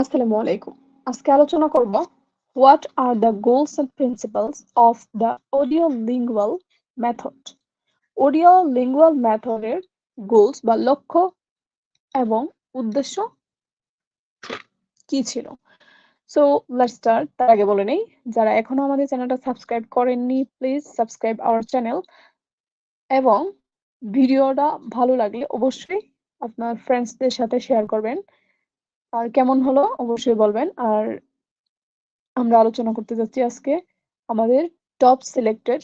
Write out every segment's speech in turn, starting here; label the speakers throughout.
Speaker 1: আসসালামু আলাইকুম। আজকে আলোচনা করব, what are the goals and principles of the audio lingual method. Audio lingual মেথডের গোলস বা লক্ষ্য এবং উদ্দেশ্য কি ছিল? সো লেটস স্টার্ট তার আগে বলে নেই, যারা এখনও আমাদের চ্যানেলটা সাবস্ক্রাইব করেননি প্লিজ সাবস্ক্রাইব আওয়ার চ্যানেল এবং ভিডিওটা ভালো লাগলে অবশ্যই আপনার ফ্রেন্ডসদের সাথে শেয়ার করবেন। আর কেমন হলো অবশ্যই বলবেন। আর আমরা আলোচনা করতে যাচ্ছি আজকে আমাদের টপ সিলেক্টেড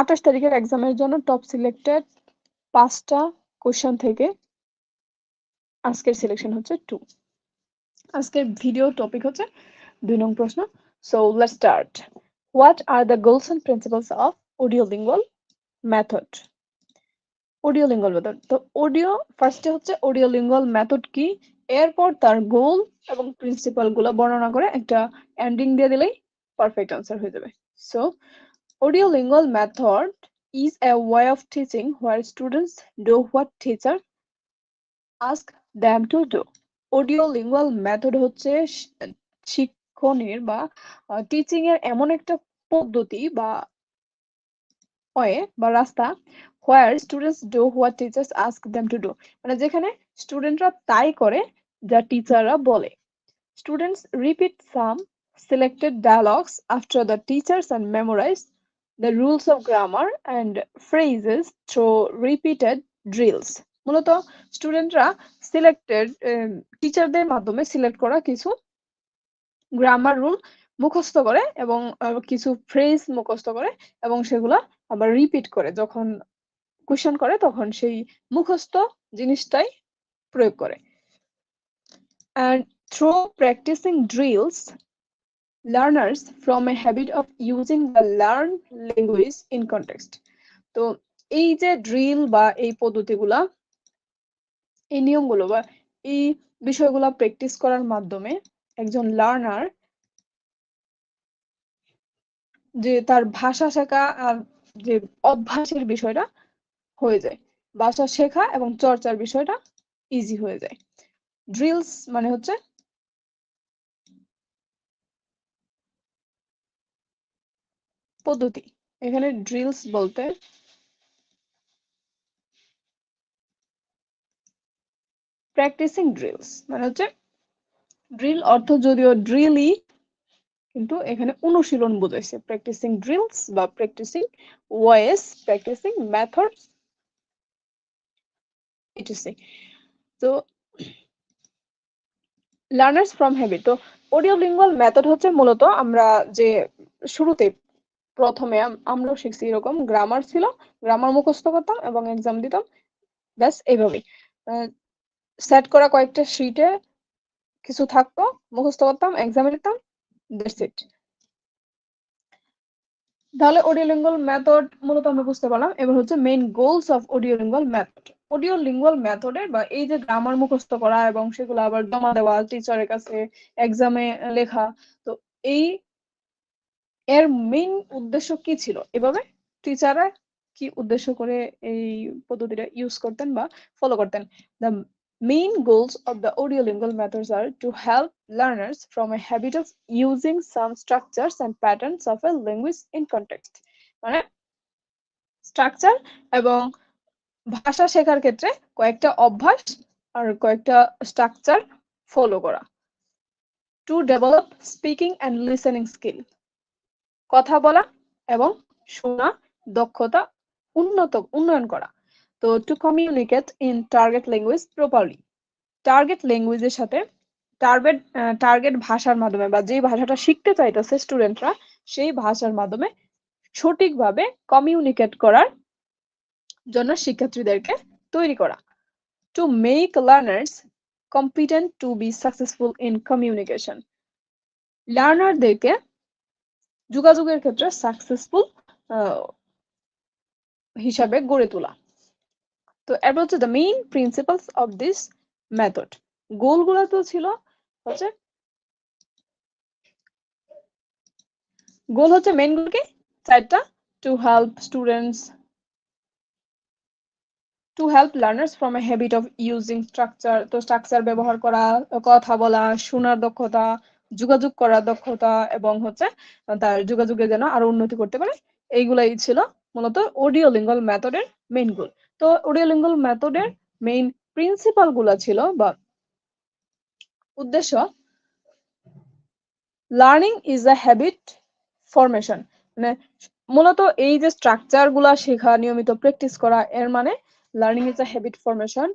Speaker 1: আঠাশ তারিখের এক্সামের জন্য টপ সিলেক্টেড পাঁচটা কোশ্চেন থেকে আজকের সিলেকশন হচ্ছে টু আজকের ভিডিও টপিক হচ্ছে দুই নং প্রশ্ন। So let's start what are the goals and principles of audio lingual method audio lingual method তো অডিও ফার্স্টে হচ্ছে অডিও লিঙ্গুয়াল মেথড কি? এরপর তার গোল এবং প্রিন্সিপালগুলো বর্ণনা করে একটা এন্ডিং দিয়ে দিলেই পারফেক্ট আনসার হয়ে যাবে। So audio lingual method is a way of teaching where students do what teacher ask them to do. Audio lingual method হচ্ছে শিক্ষণের বা টিচিং এর এমন একটা পদ্ধতি বা ওয়ে বা রাস্তা where students do what teachers ask them to do মানে যেখানে স্টুডেন্টরা তাই করে, যা টিচাররা বলে। Students repeat some selected dialogues after the teachers and memorize the rules of grammar and phrases through repeated drills মূলত স্টুডেন্টরা সিলেক্টেড টিচারদের মাধ্যমে সিলেক্ট করা কিছু গ্রামার রুল মুখস্থ করে এবং কিছু ফ্রেজ মুখস্থ করে এবং সেগুলা আবার রিপিট করে। যখন কোয়েশ্চেন করে, তখন সেই মুখস্থ জিনিসটাই প্রয়োগ করে। And through practicing drills, learners from a habit of using the learned language in context. তো এই যে ড্রিল বা এই পদ্ধতিগুলা, এই নিয়মগুলো বা এই বিষয়গুলো প্র্যাকটিস করার মাধ্যমে একজন লার্নার যে তার ভাষা শেখা আর যে অভ্যাসের বিষয়টা হয়ে যায়। ভাষা শেখা এবং চর্চার বিষয়টা ইজি হয়ে যায়। ড্রিলস মানে হচ্ছে পদ্ধতি। এখানে ড্রিলস বলতে প্র্যাকটিসিং ড্রিলস মানে হচ্ছে ড্রিল অর্থ যদিও ড্রিলই কিন্তু এখানে অনুশীলন বোঝাইছে। প্র্যাকটিসিং ড্রিলস বা practicing ways practicing methods etc তো লার্নার্স ফ্রম হ্যাবিট তো অডিও লিঙ্গুয়াল মেথড হচ্ছে মূলত আমরা যে শুরুতে প্রথমে আমরাও শিখছি এরকম গ্রামার ছিল গ্রামার মুখস্থ করতাম এবং এক্সাম দিতাম, ব্যাস এইভাবেই। সেট করা কয়েকটা শিটে কিছু থাকতো, মুখস্থ করতাম এক্সামে দিতাম দ্যাটস ইট তাহলে অডিও লিঙ্গুয়াল মেথড মূলত আমরা বুঝতে পারলাম, এবার হচ্ছে main goals of audio lingual method audio lingual মেথডের বা এই যে গ্রামার মুখস্থ করা এবং সেগুলো আবার জমা দেওয়া টিচারের কাছে এক্সামে লেখা, তো এই এর মেইন উদ্দেশ্য কি ছিল? এভাবে টিচাররা কি উদ্দেশ্য করে এই পদ্ধতিটা ইউজ করতেন বা ফলো করতেন? The main goals of the audiolingual methods are to help learners from a habit of using some structures and patterns of a language in context. মানে স্ট্রাকচার এবং ভাষা শেখার ক্ষেত্রে কয়েকটা অভ্যাস আর কয়েকটা স্ট্রাকচার ফলো করা। To develop speaking and listening skill কথা বলা এবং শোনা, দক্ষতা, উন্নত, উন্নয়ন করা। তো to communicate in target language properly target ল্যাঙ্গুয়েজের সাথে টার্গেট টার্গেট ভাষার মাধ্যমে বা যে ভাষাটা শিখতে চাইতেছে স্টুডেন্টরা সেই ভাষার মাধ্যমে সঠিকভাবে কমিউনিকেট করার জন্য শিক্ষার্থীদেরকে তৈরি করা। To make learners competent to be successful in communication লার্নারদেরকে যোগাযোগের ক্ষেত্রে সাকসেসফুল হিসাবে গড়ে তোলা। তো এরপর হচ্ছে the main principles of this method গোলগুলো তো ছিল হচ্ছে গোল হচ্ছে মেইন গোল কি? চারটা। To help students to help learners from a habit of using structure তো স্ট্রাকচার ব্যবহার করা, কথা বলা, শোনার দক্ষতা, যোগাযোগ করার দক্ষতা, এবং হচ্ছে তার যোগাযোগে যেন আরও উন্নতি করতে পারে। এইগুলাই ছিল মূলত অডিও লিঙ্গল মেথডের মেইন গোল তো অডিও লিঙ্গল মেথডের মেইন প্রিন্সিপালগুলা ছিল বা উদ্দেশ্য learning is a habit formation মানে মূলত এই যে স্ট্রাকচারগুলা শেখা, নিয়মিত প্র্যাকটিস করা, এর মানে learning is a habit formation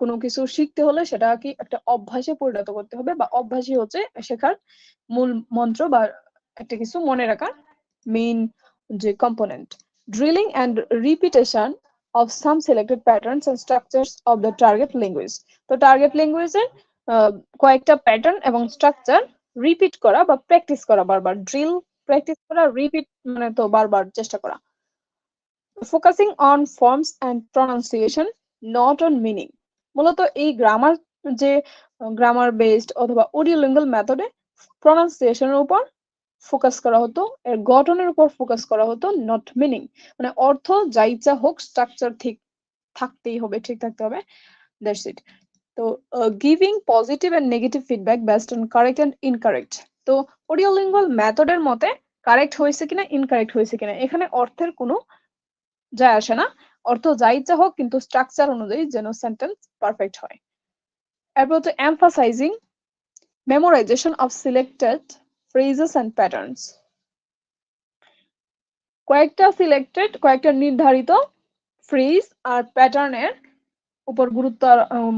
Speaker 1: কোনো কিছু শিখতে হলে সেটা কি একটা অভ্যাসে পরিণত করতে হবে বা অভ্যাসই হচ্ছে শেখার মূল মন্ত্র বা একটা কিছু মনে রাখার মেইন যে component drilling and repetition of some selected patterns and structures of the target language তো টার্গেট ল্যাঙ্গুয়েজের কয়েকটা প্যাটার্ন এবং স্ট্রাকচার রিপিট করা বা প্র্যাকটিস করা বারবার। ড্রিল প্র্যাকটিস করা রিপিট মানে তো বারবার চেষ্টা করা। Focusing on forms and pronunciation not on meaning মূলত এই গ্রামার যে গ্রামার বেসড অথবা অডিও লিঙ্গল মেথডে প্রনাউন্সিয়েশনের উপর ফোকাস করা হতো, এর গঠনের উপর ফোকাস করা হতো নট মিনিং মানে অর্থ যা ইচ্ছা হোক স্ট্রাকচার ঠিক থাকতেই হবে, ঠিক থাকতে হবে দ্যাটস ইট তো giving positive and negative feedback based on correct and incorrect তো অডিও লিঙ্গল মেথডের মতে কারেক্ট হয়েছে কিনা ইনকারেক্ট হয়েছে কিনা, এখানে অর্থের কোনো যায় আসে না। অর্থ যা ইচ্ছা হোক, কিন্তু স্ট্রাকচার অনুযায়ী যেন সেন্টেন্স পারফেক্ট হয়। এরপর হচ্ছে emphasizing memorization of selected phrases and patterns কয়েকটা সিলেক্টেড কয়েকটা নির্ধারিত ফ্রেজ আর প্যাটার্নের উপর গুরুত্ব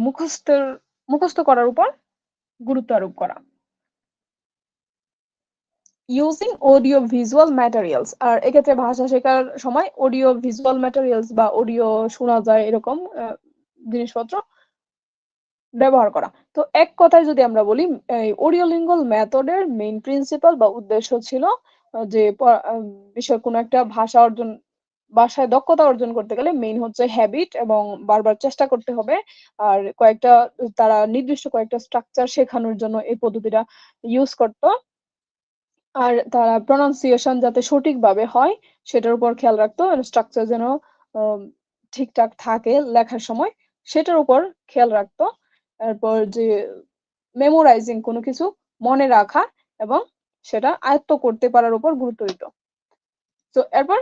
Speaker 1: মুখস্থের, মুখস্থ করার উপর গুরুত্ব আরোপ করা। ইউজিং অডিও ভিজুয়াল ম্যাটেরিয়ালস আর এক্ষেত্রে ভাষা শেখার সময় অডিও ভিজুয়াল ম্যাটেরিয়ালস বা অডিও শোনা যায় এরকম জিনিসপত্র ব্যবহার করা। তো এক কথায় যদি আমরা বলি অডিওলিঙ্গল মেথডের মেইন প্রিন্সিপাল বা উদ্দেশ্য ছিল যে বিষয় কোনো একটা ভাষা অর্জন, ভাষায় দক্ষতা অর্জন করতে গেলে মেইন হচ্ছে হ্যাবিট এবং বারবার চেষ্টা করতে হবে। আর কয়েকটা, তারা নির্দিষ্ট কয়েকটা স্ট্রাকচার শেখানোর জন্য এই পদ্ধতিটা ইউজ করতো। আর তারা প্রনাউন্সিয়েশন যাতে সঠিকভাবে হয়, সেটার উপর খেয়াল রাখতো স্ট্রাকচার যেন ঠিকঠাক থাকে লেখার সময়, সেটার উপর খেয়াল রাখতো। তারপর যে মেমোরাইজিং কোনো কিছু মনে রাখা এবং সেটা আয়ত্ত করতে পারার উপর গুরুত্ব দিত। তো এরপর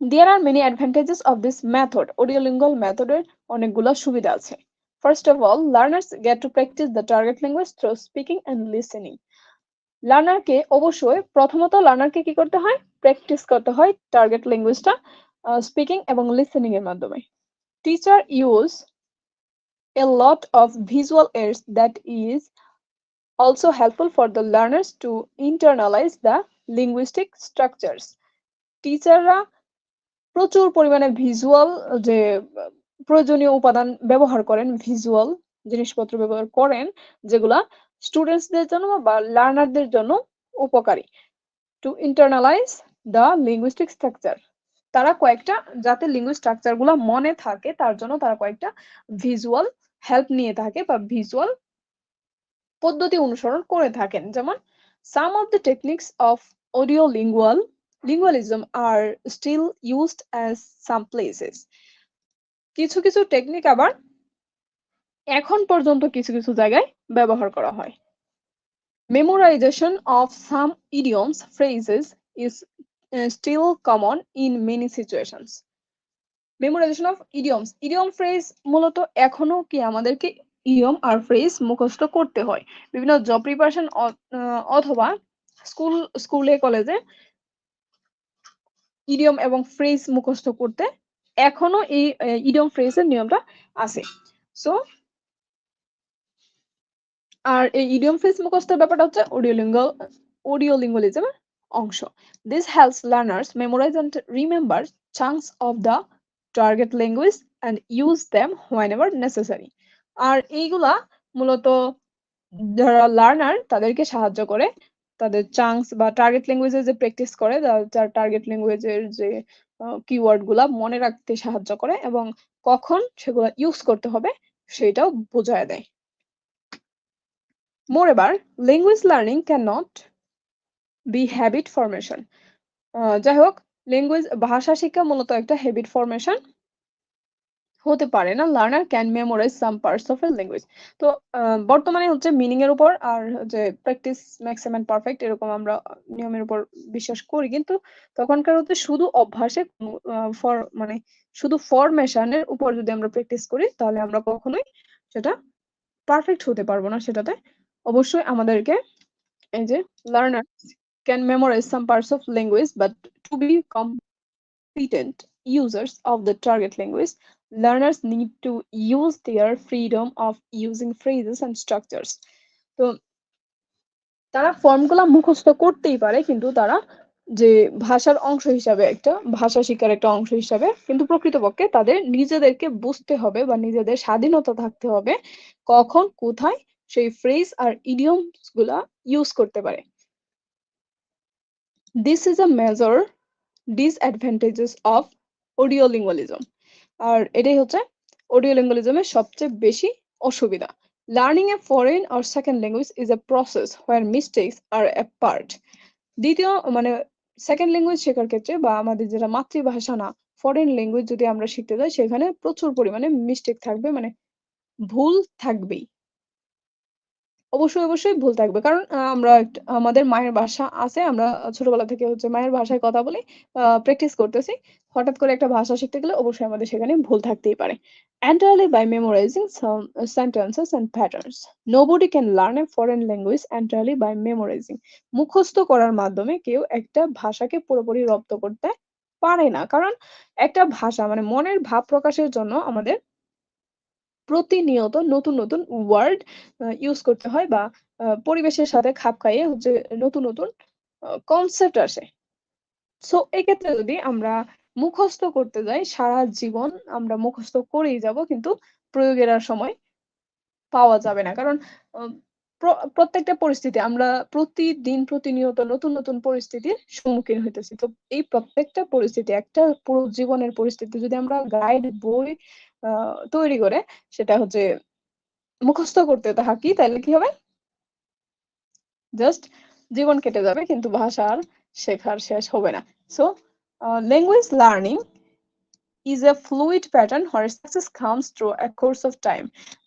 Speaker 1: there are many advantages of this method audio lingual মেথডের অনেকগুলো সুবিধা আছে। First of all learners get to practice the target language through speaking and listening লার্নারকে অবশ্যই প্রথমত লার্নারকে কি করতে হয়? প্র্যাকটিস করতে হয় টার্গেট ল্যাঙ্গুয়েজটা স্পিকিং এবং লিসেনিং এর মাধ্যমে। Teacher use a lot of visual aids that is also helpful for the learners to internalize the linguistic structures. টিচাররা প্রচুর পরিমাণে ভিজুয়াল যে, প্রয়োজনীয় উপাদান ব্যবহার করেন ভিজুয়াল জিনিসপত্র ব্যবহার করেন, যেগুলা স্টুডেন্টসদের জন্য বা লার্নারদের জন্য উপকারী। To internalize the linguistic structure তারা কয়েকটা, যাতে লিঙ্গুইস্টিক স্ট্রাকচারগুলা মনে থাকে, তার জন্য তারা কয়েকটা ভিজুয়াল হেল্প নিয়ে থাকে বা ভিজুয়াল পদ্ধতি অনুসরণ করে থাকেন। যেমন some of the techniques of audio lingual lingualism are still used as some places কিছু কিছু টেকনিক আবার এখন পর্যন্ত কিছু কিছু জায়গায় ব্যবহার করা হয়। Memorization of some idioms phrases is still common in many situations memorization of idioms idiom phrase মূলত এখনও কি আমাদেরকে ইডিয়ম আর ফ্রেজ মুখস্থ করতে হয়। বিভিন্ন জব প্রিপারেশন অথবা স্কুল স্কুলে কলেজে ইডিয়ম এবং ফ্রেজ মুখস্থ করতে এখনও এই ইডিয়ম ফ্রেজের নিয়মটা আছে। সো আর এই ইডিয়ম ফ্রেজ মুখস্থের ব্যাপারটা হচ্ছে অডিওলিঙ্গল অডিওলিঙ্গলিজমের অংশ। This helps learners memorize and remember chance of the target language and use them whenever necessary আর এইগুলা মূলত যারা লার্নার তাদেরকে সাহায্য করে। তাদের চান্স বা টার্গেট ল্যাঙ্গুয়েজের যে প্র্যাকটিস করে যার টার্গেট ল্যাঙ্গুয়েজের যে কিওয়ার্ডগুলা মনে রাখতে সাহায্য করে এবং কখন সেগুলো ইউজ করতে হবে, সেটাও বোঝায় দেয়। Language learning can not be habit formation যাই হোক ল্যাঙ্গুয়েজ ভাষা শিক্ষা মূলত একটা হ্যাবিট ফরমেশন হতে পারে না। Learner can memorize some parts of a language তো বর্তমানে হচ্ছে মিনিং এর উপর আর যে প্র্যাকটিস ম্যাক্সিমাম পারফেক্ট এরকম আমরা নিয়মের উপর বিশ্বাস করি। কিন্তু তখনকার হচ্ছে শুধু অভ্যাসে ফর মানে শুধু ফরমেশনের উপর যদি আমরা প্র্যাকটিস করি, তাহলে আমরা কখনোই সেটা পারফেক্ট হতে পারব না সেটাতে। অবশ্যই আমাদেরকে এই যে learner can memorize some parts of language but to be competent users of the target language, learners need to use their freedom of using phrases and structures. তো তারা ফর্মগুলা মুখস্থ করতেই পারে, কিন্তু তারা যে ভাষার অংশ হিসাবে একটা, ভাষা শিক্ষার একটা অংশ হিসাবে কিন্তু প্রকৃতপক্ষে তাদের নিজেদেরকে বুঝতে হবে বা নিজেদের স্বাধীনতা থাকতে হবে কখন, কোথায় সেই ফ্রেজ আর ইডিয়মসগুলা ইউজ করতে পারে। This is a major disadvantages of audiolingualism আর এটাই হচ্ছে অডিও অডিওলিঙ্গুয়ালিজমের সবচেয়ে বেশি অসুবিধা। Learning a foreign or second language is a process where mistakes are a part দ্বিতীয় মানে সেকেন্ড ল্যাঙ্গুয়েজ শেখার ক্ষেত্রে বা আমাদের যেটা মাতৃভাষা না ফরেন ল্যাঙ্গুয়েজ যদি আমরা শিখতে যাই, সেখানে প্রচুর পরিমাণে মিস্টেক থাকবে মানে ভুল থাকবেই। অবশ্যই অবশ্যই ভুল থাকবে। কারণ আমরা আমাদের মায়ের ভাষা আছে আমরা ছোটবেলা থেকে হচ্ছে মায়ের ভাষায় কথা বলি প্র্যাকটিস করতেছি। হঠাৎ করে একটা ভাষা শিখতে গেলে অবশ্যই আমাদের সেখানে ভুল থাকতেই পারে। Entirely by memorizing some uh, sentences and patterns. Nobody can learn a foreign language entirely by memorizing. মুখস্থ করার মাধ্যমে কেউ একটা ভাষাকে পুরোপুরি রপ্ত করতে পারে না। কারণ একটা ভাষা মানে মনের ভাব প্রকাশের জন্য আমাদের প্রতিনিয়ত নতুন নতুন ওয়ার্ড ইউজ করতে হয় বা পরিবেশের সাথে খাপ খাইয়ে হচ্ছে নতুন নতুন কনসেপ্ট আসে। সো এক্ষেত্রে যদি আমরা মুখস্থ করতে যাই, সারা জীবন আমরা মুখস্থ করেই যাব, কিন্তু প্রয়োগের আর সময় পাওয়া যাবে না। কারণ প্রত্যেকটা পরিস্থিতি আমরা প্রতিদিন প্রতিনিয়ত নতুন নতুন পরিস্থিতির সম্মুখীন হইতেছি। তো এই প্রত্যেকটা পরিস্থিতি, একটা পুরো জীবনের পরিস্থিতি যদি আমরা গাইড বই তৈরি করে সেটা হচ্ছে মুখস্থ করতে থাকি, তাহলে কি হবে জাস্ট জীবন কেটে যাবে, কিন্তু ভাষা আর শেখার শেষ হবে না so language learning is a fluid pattern where success comes through a course of time.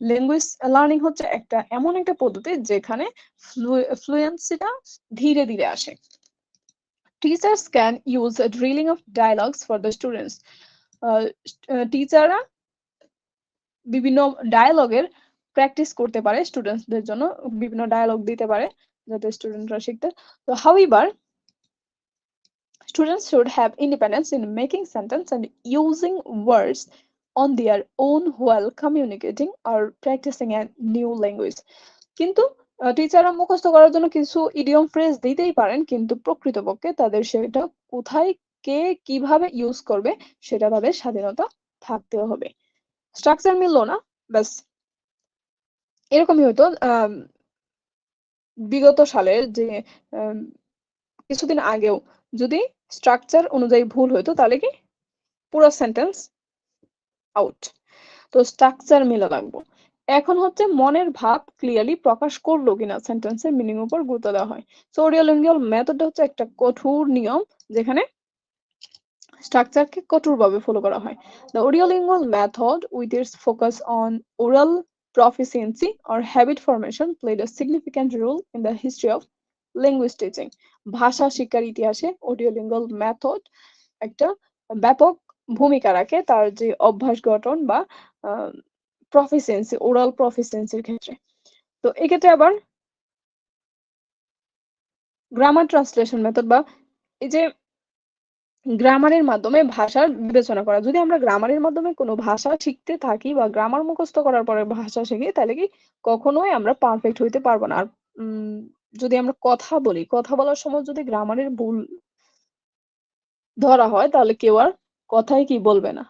Speaker 1: Language learning হচ্ছে একটা, এমন একটা পদ্ধতি যেখানে ফ্লুয়েন্সিটা ধীরে ধীরে আসে teachers can use a drilling of dialogues for the students. টিচাররা বিভিন্ন ডায়ালগের প্র্যাকটিস করতে পারে স্টুডেন্টসদের জন্য, বিভিন্ন ডায়ালগ দিতে পারে যাতে স্টুডেন্টরা শিখতে তো however Students should have independence in making sentence and using words on their own while communicating or practicing a new language. কিন্তু টিচাররা মুখস্থ করার জন্য কিছু ইডিয়ম ফ্রেজ দিতেই পারেন, কিন্তু প্রকৃতপক্ষে তাদের সেটা কোথায়, কে, কীভাবে ইউজ করবে, সেটা তাদের স্বাধীনতা থাকতে হবে স্ট্রাকচার মিললো না, ব্যাস। এরকমই হয়তো বিগত সালের যে কিছুদিন আগেও যদি স্ট্রাকচার অনুযায়ী ভুল হইতো তাহলে কি? পুরো সেন্টেন্স আউট তো স্ট্রাকচার মিলা লাগবো। এখন হচ্ছে মনের ভাব ক্লিয়ারলি প্রকাশ করল কিনা সেন্টেন্সের মিনিং উপর গুরুত্ব দেওয়া হয়। সো অডিওলিঙ্গুয়াল মেথডটা হচ্ছে একটা কঠোর নিয়ম যেখানে স্ট্রাকচারকে কঠোরভাবে ফলো করা হয়। The audiolingual method with its focus on oral proficiency or habit formation played a significant role in the history of language teaching. ভাষা, শিক্ষার ইতিহাসে অডিওলিঙ্গুয়াল মেথড একটা ব্যাপক ভূমিকা রাখে তার যে অভ্যাস গঠন বা প্রফিসিয়েন্সি ওরাল প্রফিসিয়েন্সির ক্ষেত্রে। তো এক্ষেত্রে আবার গ্রামার ট্রান্সলেশন মেথড বা এই যে গ্রামারের মাধ্যমে ভাষার বিবেচনা করা। যদি আমরা গ্রামারের মাধ্যমে কোনো ভাষা শিখতে থাকি বা গ্রামার মুখস্থ করার পরে ভাষা শিখি, তাহলে কি কখনোই আমরা পারফেক্ট হইতে পারব না। আর যদি আমরা কথা বলি, কথা বলার সময় যদি গ্রামারের ভুল ধরা হয়, তাহলে কেউ আর কথাই কি বলবে না।